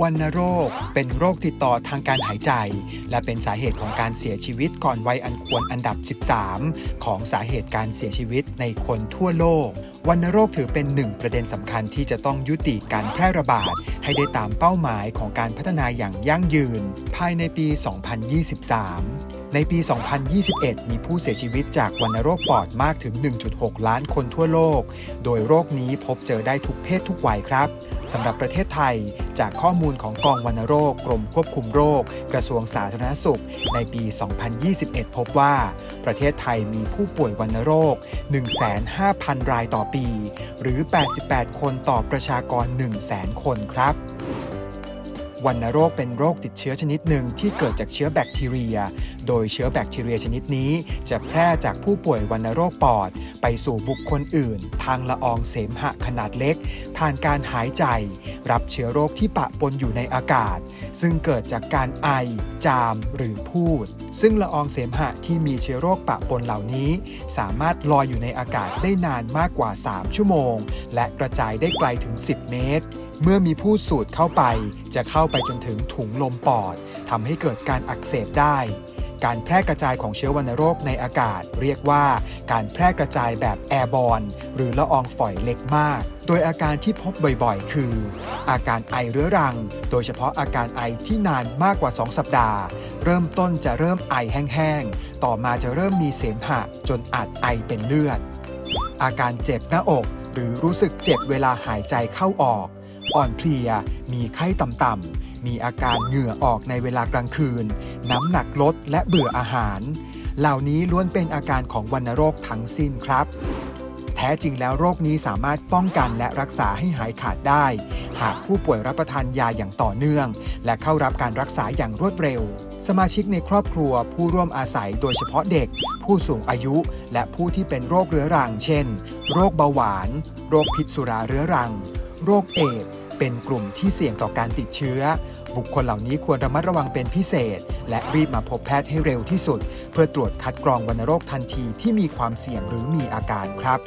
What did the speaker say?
วัณโรคเป็นโรคติดต่อทางการหายใจ และเป็นสาเหตุของการเสียชีวิตก่อนวัยอันควรอันดับ 13 ของสาเหตุการเสียชีวิตในคนทั่วโลกวัณโรคถือเป็นหนึ่งประเด็นสำคัญที่จะต้องยุติการแพร่ระบาด ให้ได้ตามเป้าหมายของการพัฒนาอย่างยั่งยืน ภายในปี 2023 ในปี 2021 มีผู้เสียชีวิตจากวัณโรคปอดมากถึง 1.6 ล้านคนทั่วโลก โดยโรคนี้พบเจอได้ทุกเพศทุกวัยครับ สำหรับประเทศไทย จากข้อมูลของกองวัณโรค กรมควบคุมโรค กระทรวงสาธารณสุข ในปี 2021 พบว่า ประเทศไทยมีผู้ป่วยวัณโรค 15,000 รายต่อปี หรือ 88 คนต่อประชากร 100,000 คนครับ วัณโรคเป็นโรคติดเชื้อชนิดหนึ่งที่เกิดจากเชื้อแบคทีเรีย โดยเชื้อแบคทีเรียชนิดนี้ จะแพร่จากผู้ป่วยวัณโรคปอด ไปสู่บุคคลอื่น ทางละอองเสมหะขนาดเล็ก ผ่านการหายใจ รับเชื้อโรคที่ปะปนอยู่ในอากาศ ซึ่งเกิดจากการไอ จาม หรือพูด ซึ่งละอองเสมหะที่มีเชื้อโรคปะปนเหล่านี้ สามารถลอยอยู่ในอากาศได้นานมากกว่า 3 ชั่วโมง และกระจายได้ไกลถึง 10 เมตร เมื่อมีผู้สูดเข้าไป จะเข้าไปจนถึงถุงลมปอดทำให้เกิดการอักเสบได้ การแพร่กระจายของเชื้อวัณโรคในอากาศ เรียกว่าการแพร่กระจายแบบแอร์บอลหรือละอองฝอยเล็กมาก โดยอาการที่พบบ่อยๆ คือ อาการไอเรื้อรัง โดยเฉพาะอาการไอที่นานมากกว่า 2 สัปดาห์ เริ่มต้นจะเริ่มไอแห้งๆ ต่อมาจะเริ่มมีเสมหะ จนอาจไอเป็นเลือด อาการเจ็บหน้าอก หรือรู้สึกเจ็บเวลาหายใจเข้าออก อ่อนเพลีย มีไข้ต่ำๆมีอาการเหงื่อออกในเวลากลางคืน น้ำหนักลดและเบื่ออาหาร เหล่านี้ล้วนเป็นอาการของวัณโรคทั้งสิ้นครับ แท้จริงแล้วโรคนี้สามารถป้องกันและรักษาให้หายขาดได้ หากผู้ป่วยรับประทานยาอย่างต่อเนื่อง และเข้ารับการรักษาอย่างรวดเร็วสมาชิกในครอบครัวผู้ร่วมอาศัยโดยเฉพาะเด็ก ผู้สูงอายุ และผู้ที่เป็นโรคเรื้อรัง เช่น โรคเบาหวาน โรคพิษสุราเรื้อรัง โรคเอด เป็นกลุ่มที่เสี่ยงต่อการติดเชื้อ บุคคลเหล่านี้ควรระมัดระวังเป็นพิเศษ และรีบมาพบแพทย์ให้เร็วที่สุด เพื่อตรวจคัดกรองวัณโรคทันทีที่มีความเสี่ยงหรือมีอาการครับ